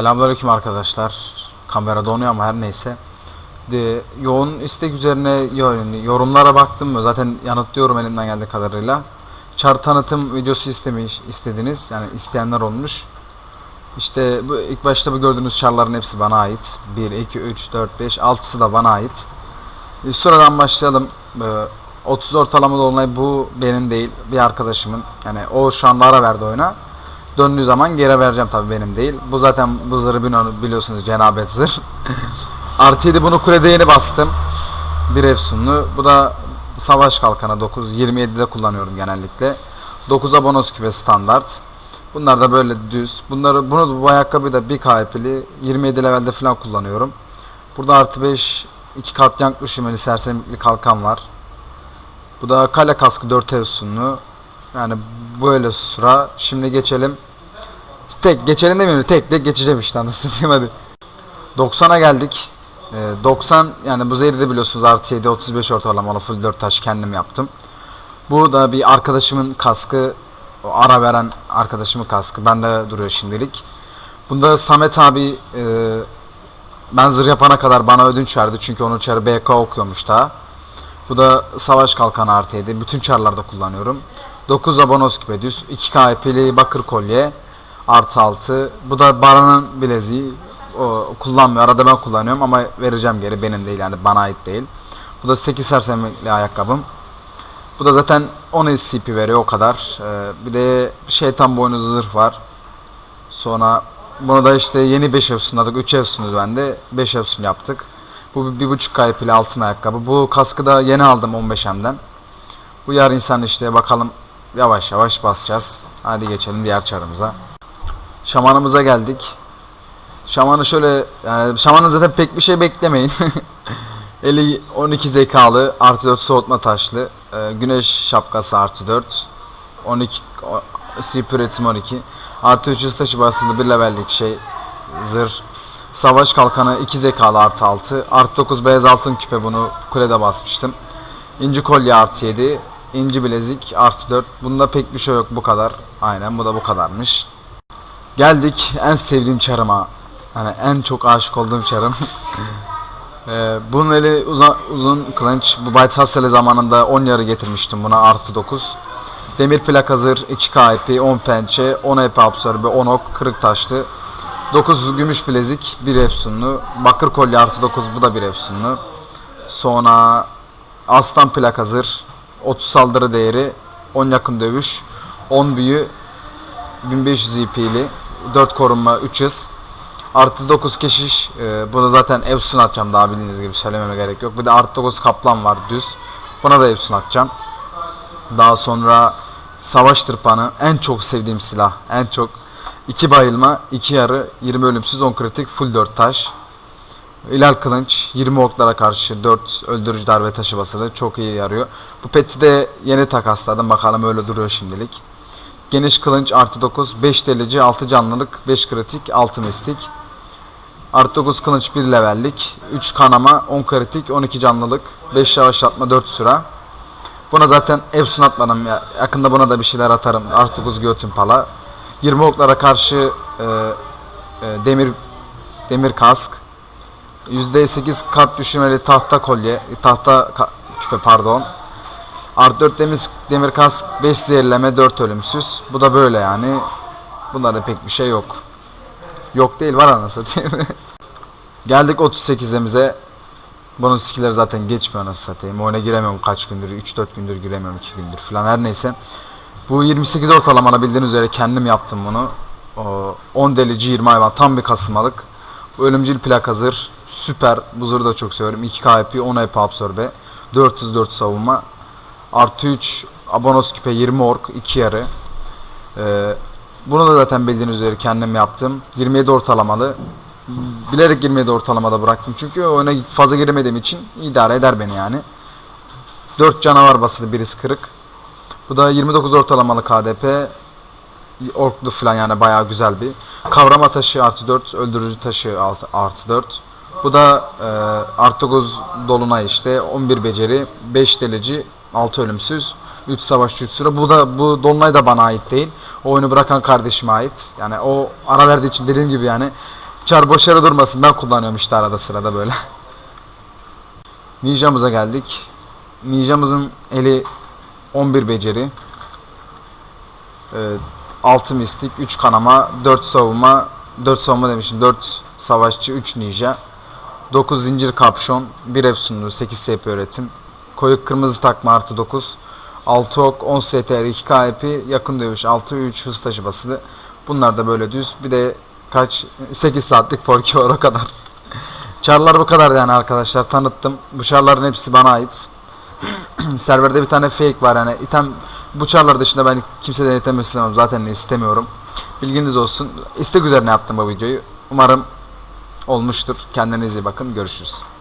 Selamünaleyküm arkadaşlar. Kamera donuyor ama her neyse. De, yoğun istek üzerine yo- yorumlara baktım zaten yanıtlıyorum elimden geldiği kadarıyla. Char tanıtım videosu istemiş istediniz. Yani isteyenler olmuş. İşte bu ilk başta bu gördüğünüz charların hepsi bana ait. 1 2 3 4 5 6'sı da bana ait. E, Sıradan başlayalım. E, 30 ortalama dolunay bu benim değil. Bir arkadaşımın. Yani o şu anda ara verdi oyuna. Döndüğü zaman geri vereceğim tabii benim değil. Bu zaten bu zırhı bili- biliyorsunuz cenabet zırh. Artı 7 bunu kulede yeni bastım. Bir efsunlu. Bu da savaş kalkanı 9. 27'de kullanıyorum genellikle. 9'a bonus küpe standart. Bunlar da böyle düz. Bunları bunu bu ayakkabıyı da bir KP'li 27 levelde falan kullanıyorum. Burada artı 5 iki kat yanklı şimeli sersemlikli kalkan var. Bu da kale kaskı 4 efsunlu. Yani böyle sıra. Şimdi geçelim. Tek geçelim demiyorum. Tek tek geçeceğim işte anasını diyeyim hadi. 90'a geldik. Ee, 90 yani bu zehri de biliyorsunuz artı 7 35 ortalamalı full 4 taş kendim yaptım. Bu da bir arkadaşımın kaskı. Ara veren arkadaşımın kaskı. Bende duruyor şimdilik. Bunda Samet abi e, ben zırh yapana kadar bana ödünç verdi. Çünkü onun çarı BK okuyormuş daha. Bu da savaş kalkanı artı 7. Bütün çarlarda kullanıyorum. 9 abonos küpe düz. 2 KP'li bakır kolye. Artı 6. Bu da Baran'ın bileziği. O kullanmıyor. Arada ben kullanıyorum ama vereceğim geri. Benim değil yani bana ait değil. Bu da 8 sersemlikli ayakkabım. Bu da zaten 10 SCP veriyor o kadar. Ee, bir de şeytan boynuzu zırh var. Sonra bunu da işte yeni 5 efsunladık. 3 efsunuz bende. 5 efsun yaptık. Bu bir- bir buçuk kayıplı altın ayakkabı. Bu kaskı da yeni aldım 15M'den. Bu yar insan işte bakalım yavaş yavaş basacağız. Hadi geçelim diğer çarımıza. Şamanımıza geldik. Şamanı şöyle yani şamanın zaten pek bir şey beklemeyin. Eli 12 zekalı artı 4 soğutma taşlı. Ee, güneş şapkası artı 4. 12 o- CP üretim 12. Artı 3 hız taşı basılı bir levellik şey zırh. Savaş kalkanı 2 zekalı artı 6. Artı 9 beyaz altın küpe bunu kulede basmıştım. İnci kolye artı 7. İnci bilezik artı 4. Bunda pek bir şey yok bu kadar. Aynen bu da bu kadarmış. Geldik en sevdiğim çarıma. Hani en çok aşık olduğum çarım. Ee, bunun eli uzun, uzun kılıç. Bu Byte Hustle zamanında 10 yarı getirmiştim buna artı 9. Demir plak hazır 2 KP 10 pençe 10 EP absorbe 10 ok kırık taşlı. 9 gümüş bilezik 1 efsunlu. Bakır kolye artı 9 bu da 1 efsunlu. Sonra aslan plak hazır 30 saldırı değeri 10 yakın dövüş 10 büyü 1500 IP'li 4 korunma 3 hız Artı 9 keşiş. Ee, bunu zaten Epson atacağım daha bildiğiniz gibi söylememe gerek yok. Bir de artı 9 kaplan var düz. Buna da Epson atacağım. Daha sonra savaş tırpanı en çok sevdiğim silah. En çok 2 bayılma, 2 yarı, 20 ölümsüz, 10 kritik, full 4 taş. İlal kılınç 20 oklara karşı 4 öldürücü darbe taşı basılı çok iyi yarıyor. Bu peti de yeni takasladım bakalım öyle duruyor şimdilik. Geniş kılınç artı 9, 5 delici, 6 canlılık, 5 kritik, 6 mistik. Artı 9 kılıç 1 levellik, 3 kanama, 10 kritik, 12 canlılık, 5 yavaşlatma, 4 süra. Buna zaten Epson atmadım ya. Yakında buna da bir şeyler atarım. Artı 9 göğtün pala. 20 oklara karşı e, e, demir demir kask. %8 kat düşürmeli tahta kolye, tahta küpe pardon. Artı 4 demir, demir kask, 5 zehirleme, 4 ölümsüz. Bu da böyle yani. Bunda da pek bir şey yok. Yok değil var anasını satayım. Geldik 38'imize. Bunun skill'leri zaten geçmiyor anasını satayım. Oyuna giremiyorum kaç gündür. 3-4 gündür giremiyorum 2 gündür falan her neyse. Bu 28 ortalamana bildiğiniz üzere kendim yaptım bunu. O 10 delici 20 hayvan tam bir kasılmalık. Ölümcül plak hazır. Süper. Bu zırhı da çok seviyorum. 2 KP 10 EP absorbe. 404 savunma. Artı 3 abonos küpe 20 ork 2 yarı. Ee, bunu da zaten bildiğiniz üzere kendim yaptım. 27 ortalamalı. Bilerek 27 ortalamada bıraktım. Çünkü oyuna fazla giremediğim için idare eder beni yani. 4 canavar basılı birisi kırık. Bu da 29 ortalamalı KDP. Orklu falan yani bayağı güzel bir. Kavrama taşı artı 4, öldürücü taşı artı 4. Bu da e, 9 dolunay işte. 11 beceri, 5 delici, 6 ölümsüz, 3 savaş 3 sıra. Bu da bu dolunay da bana ait değil. O oyunu bırakan kardeşime ait. Yani o ara verdiği için dediğim gibi yani Çar boş durmasın ben kullanıyorum işte arada sırada böyle. Ninja'mıza geldik. Ninja'mızın eli 11 beceri. Ee, 6 mistik, 3 kanama, 4 savunma, 4 savunma demişim, 4 savaşçı, 3 ninja. 9 zincir kapşon, 1 efsunlu, 8 SP öğretim. Koyu kırmızı takma artı 9. 6 ok, 10 STR, 2 KP, yakın dövüş, 6 3 hız taşı basılı. Bunlar da böyle düz. Bir de kaç 8 saatlik porki var o kadar. Çarlar bu kadar yani arkadaşlar tanıttım. Bu çarların hepsi bana ait. Serverde bir tane fake var yani item bu çarlar dışında ben kimseden item istemem zaten istemiyorum. Bilginiz olsun. İstek üzerine yaptım bu videoyu. Umarım olmuştur. Kendinize iyi bakın. Görüşürüz.